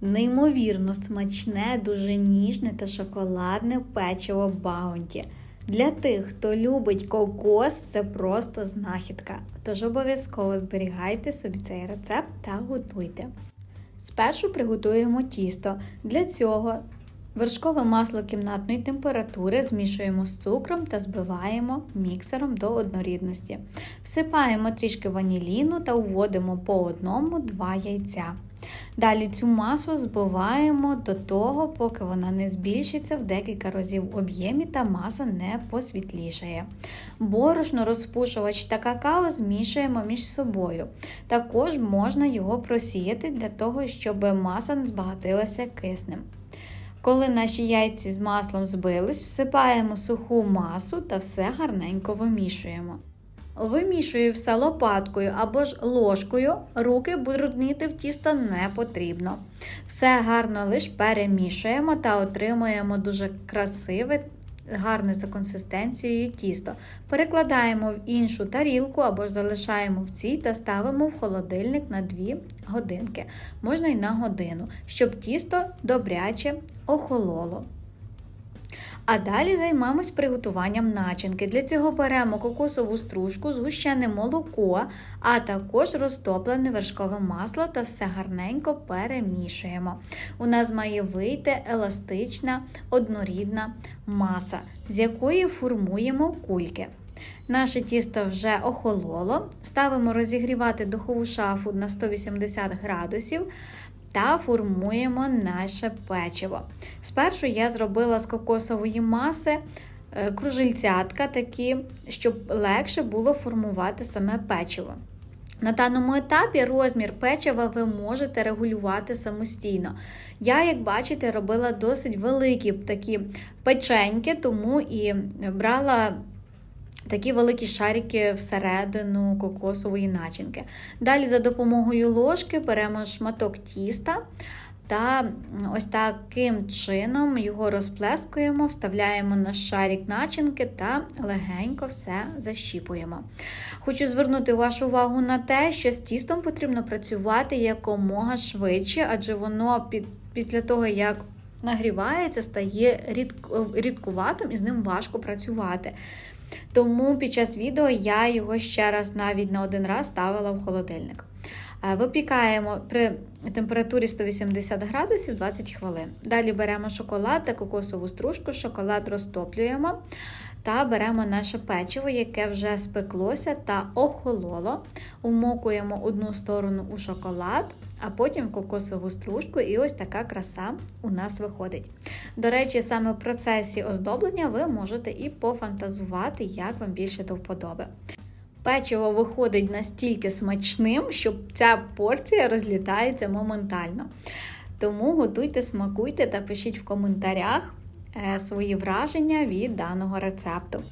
Неймовірно смачне, дуже ніжне та шоколадне печиво Баунті. Для тих, хто любить кокос, це просто знахідка. Тож обов'язково зберігайте собі цей рецепт та готуйте. Спершу приготуємо тісто. Для цього вершкове масло кімнатної температури змішуємо з цукром та збиваємо міксером до однорідності. Всипаємо трішки ваніліну та вводимо по одному два яйця. Далі цю масу збиваємо до того, поки вона не збільшиться в декілька разів в об'ємі та маса не посвітлішає. Борошно, розпушувач та какао змішуємо між собою. Також можна його просіяти для того, щоб маса не збагатилася киснем. Коли наші яйці з маслом збились, всипаємо суху масу та все гарненько вимішуємо. Вимішую все лопаткою або ж ложкою, руки бруднити в тісто не потрібно. Все гарно лише перемішуємо та отримуємо дуже красиве, гарне за консистенцією тісто. Перекладаємо в іншу тарілку або ж залишаємо в цій та ставимо в холодильник на 2 годинки, можна й на годину, щоб тісто добряче охололо. А далі займемось приготуванням начинки. Для цього беремо кокосову стружку, згущене молоко, а також розтоплене вершкове масло та все гарненько перемішуємо. У нас має вийти еластична однорідна маса, з якої формуємо кульки. Наше тісто вже охололо, ставимо розігрівати духову шафу на 180 градусів та формуємо наше печиво. Спершу я зробила з кокосової маси е, кружельцятка такі, щоб легше було формувати саме печиво. На даному етапі розмір печива ви можете регулювати самостійно. Я, як бачите, робила досить великі такі печеньки, тому і брала такі великі шарики всередину кокосової начинки. Далі за допомогою ложки беремо шматок тіста. Та ось таким чином його розплескуємо, вставляємо на шарик начинки та легенько все защіпуємо. Хочу звернути вашу увагу на те, що з тістом потрібно працювати якомога швидше, адже воно під, після того, як нагрівається, стає рідкуватим і з ним важко працювати. Тому під час відео я його ще раз навіть на один раз ставила в холодильник. Випікаємо при температурі 180 градусів 20 хвилин. Далі беремо шоколад та кокосову стружку, шоколад розтоплюємо та беремо наше печиво, яке вже спеклося та охололо. Умокуємо одну сторону у шоколад, а потім кокосову стружку, і ось така краса у нас виходить. До речі, саме в процесі оздоблення ви можете і пофантазувати, як вам більше до вподоби. Печиво виходить настільки смачним, що ця порція розлітається моментально. Тому готуйте, смакуйте та пишіть в коментарях е, свої враження від даного рецепту.